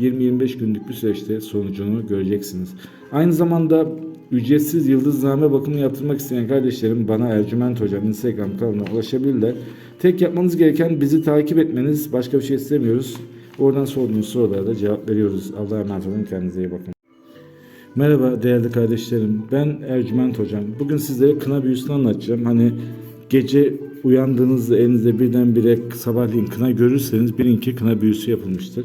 20-25 günlük bir süreçte sonucunu göreceksiniz. Aynı zamanda ücretsiz yıldızname bakımı yaptırmak isteyen kardeşlerim bana Ercüment Hocam Instagram kanalına ulaşabilirler. Tek yapmanız gereken bizi takip etmeniz. Başka bir şey istemiyoruz. Oradan sorduğunuz sorulara da cevap veriyoruz. Allah'a emanet olun. Kendinize iyi bakın. Merhaba değerli kardeşlerim. Ben Ercüment Hocam. Bugün sizlere kına büyüsünü anlatacağım. Hani gece uyandığınızda elinizde birdenbire sabahleyin kına görürseniz bilin ki kına büyüsü yapılmıştır.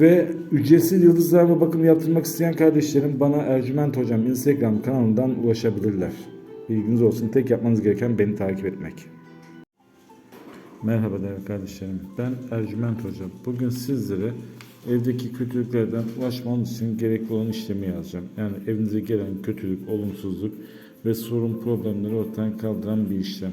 Ve ücretsiz yıldızlarla bakım yaptırmak isteyen kardeşlerim bana Ercüment Hocam Instagram kanalından ulaşabilirler. Bilginiz olsun. Tek yapmanız gereken beni takip etmek. Merhaba değerli kardeşlerim. Ben Ercüment Hocam. Bugün sizlere evdeki kötülüklerden ulaşmanız için gerekli olan işlemi yazacağım. Yani evinize gelen kötülük, olumsuzluk ve sorun problemleri ortadan kaldıran bir işlem.